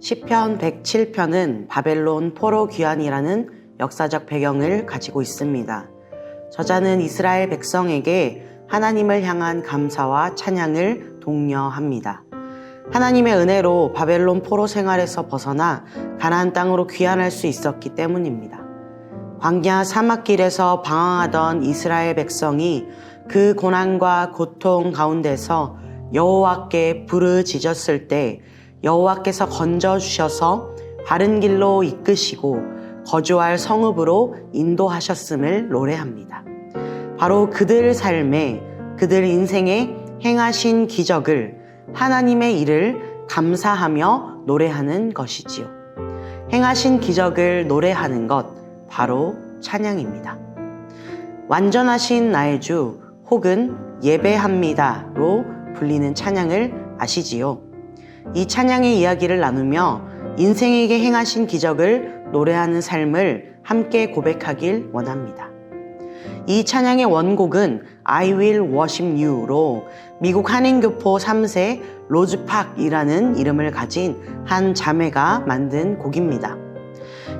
시편 107편은 바벨론 포로 귀환이라는 역사적 배경을 가지고 있습니다. 저자는 이스라엘 백성에게 하나님을 향한 감사와 찬양을 독려합니다. 하나님의 은혜로 바벨론 포로 생활에서 벗어나 가나안 땅으로 귀환할 수 있었기 때문입니다. 광야 사막길에서 방황하던 이스라엘 백성이 그 고난과 고통 가운데서 여호와께 부르짖었을 때 여호와께서 건져 주셔서 바른 길로 이끄시고 거주할 성읍으로 인도하셨음을 노래합니다. 바로 그들 삶에 그들 인생에 행하신 기적을 하나님의 일을 감사하며 노래하는 것이지요. 행하신 기적을 노래하는 것 바로 찬양입니다. 완전하신 나의 주 혹은 예배합니다로 불리는 찬양을 아시지요. 이 찬양의 이야기를 나누며 인생에게 행하신 기적을 노래하는 삶을 함께 고백하길 원합니다. 이 찬양의 원곡은 I Will Worship You로 미국 한인교포 3세 로즈팍이라는 이름을 가진 한 자매가 만든 곡입니다.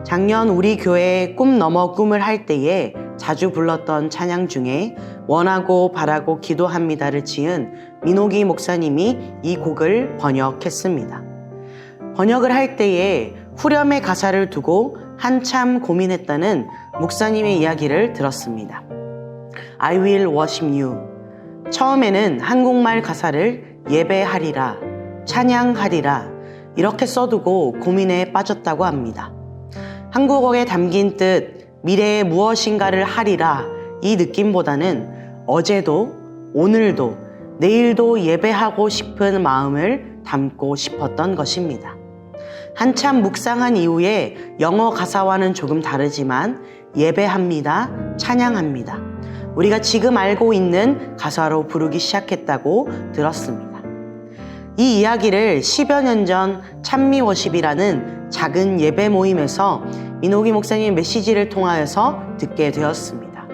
작년 우리 교회 꿈 넘어 꿈을 할 때에 자주 불렀던 찬양 중에 원하고 바라고 기도합니다를 지은 민호기 목사님이 이 곡을 번역했습니다. 번역을 할 때에 후렴의 가사를 두고 한참 고민했다는 목사님의 이야기를 들었습니다. I will worship you. 처음에는 한국말 가사를 예배하리라, 찬양하리라, 이렇게 써두고 고민에 빠졌다고 합니다. 한국어에 담긴 뜻, 미래에 무엇인가를 하리라, 이 느낌보다는 어제도, 오늘도, 내일도 예배하고 싶은 마음을 담고 싶었던 것입니다. 한참 묵상한 이후에 영어 가사와는 조금 다르지만 예배합니다, 찬양합니다. 우리가 지금 알고 있는 가사로 부르기 시작했다고 들었습니다. 이 이야기를 10여 년 전 찬미워십이라는 작은 예배 모임에서 민호기 목사님 메시지를 통하여서 듣게 되었습니다.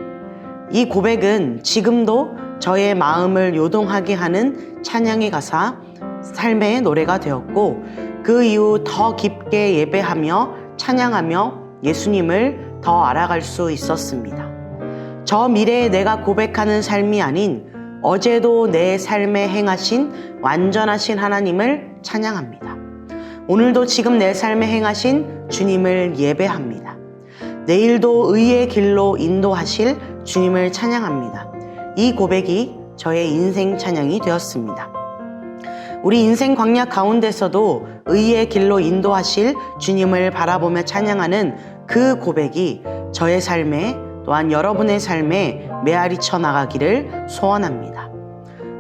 이 고백은 지금도 저의 마음을 요동하게 하는 찬양의 가사, 삶의 노래가 되었고 그 이후 더 깊게 예배하며 찬양하며 예수님을 더 알아갈 수 있었습니다. 저 미래에 내가 고백하는 삶이 아닌 어제도 내 삶에 행하신 완전하신 하나님을 찬양합니다. 오늘도 지금 내 삶에 행하신 주님을 예배합니다. 내일도 의의 길로 인도하실 주님을 찬양합니다. 이 고백이 저의 인생 찬양이 되었습니다. 우리 인생 광야 가운데서도 의의 길로 인도하실 주님을 바라보며 찬양하는 그 고백이 저의 삶에 또한 여러분의 삶에 메아리 쳐 나가기를 소원합니다.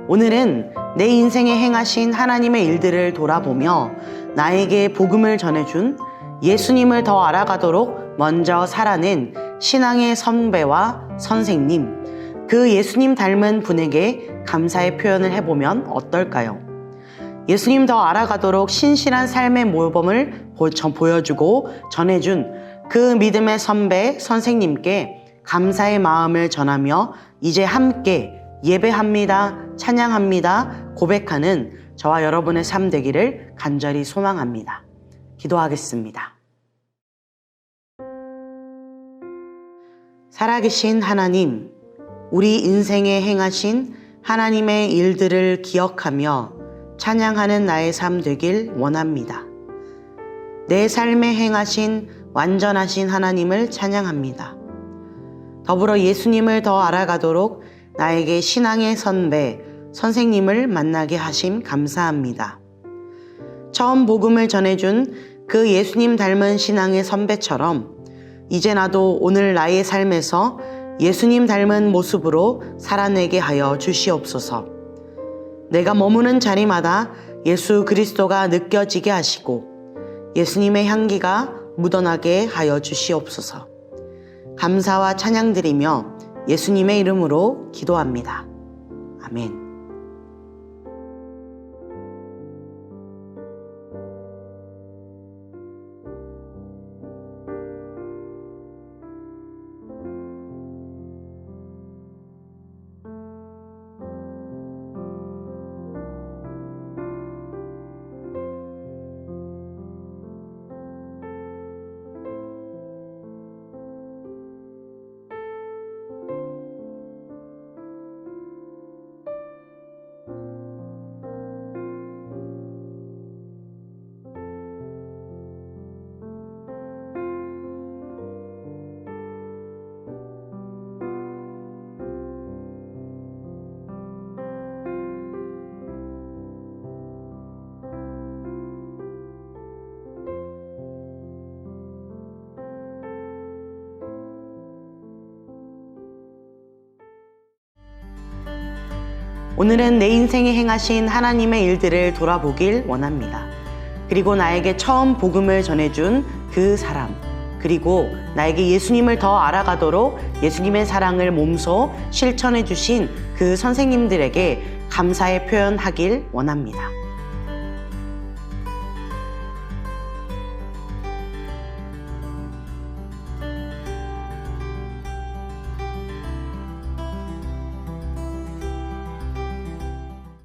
오늘은 내 인생에 행하신 하나님의 일들을 돌아보며 나에게 복음을 전해준 예수님을 더 알아가도록 먼저 살아낸 신앙의 선배와 선생님, 그 예수님 닮은 분에게 감사의 표현을 해보면 어떨까요? 예수님 더 알아가도록 신실한 삶의 모범을 보여주고 전해준 그 믿음의 선배, 선생님께 감사의 마음을 전하며 이제 함께 예배합니다, 찬양합니다, 고백하는 저와 여러분의 삶 되기를 간절히 소망합니다. 기도하겠습니다. 살아계신 하나님, 우리 인생에 행하신 하나님의 일들을 기억하며 찬양하는 나의 삶 되길 원합니다. 내 삶에 행하신 완전하신 하나님을 찬양합니다. 더불어 예수님을 더 알아가도록 나에게 신앙의 선배, 선생님을 만나게 하심 감사합니다. 처음 복음을 전해준 그 예수님 닮은 신앙의 선배처럼 이제 나도 오늘 나의 삶에서 예수님 닮은 모습으로 살아내게 하여 주시옵소서. 내가 머무는 자리마다 예수 그리스도가 느껴지게 하시고 예수님의 향기가 묻어나게 하여 주시옵소서. 감사와 찬양 드리며 예수님의 이름으로 기도합니다. 아멘. 오늘은 내 인생에 행하신 하나님의 일들을 돌아보길 원합니다. 그리고 나에게 처음 복음을 전해준 그 사람, 그리고 나에게 예수님을 더 알아가도록 예수님의 사랑을 몸소 실천해 주신 그 선생님들에게 감사의 표현하길 원합니다.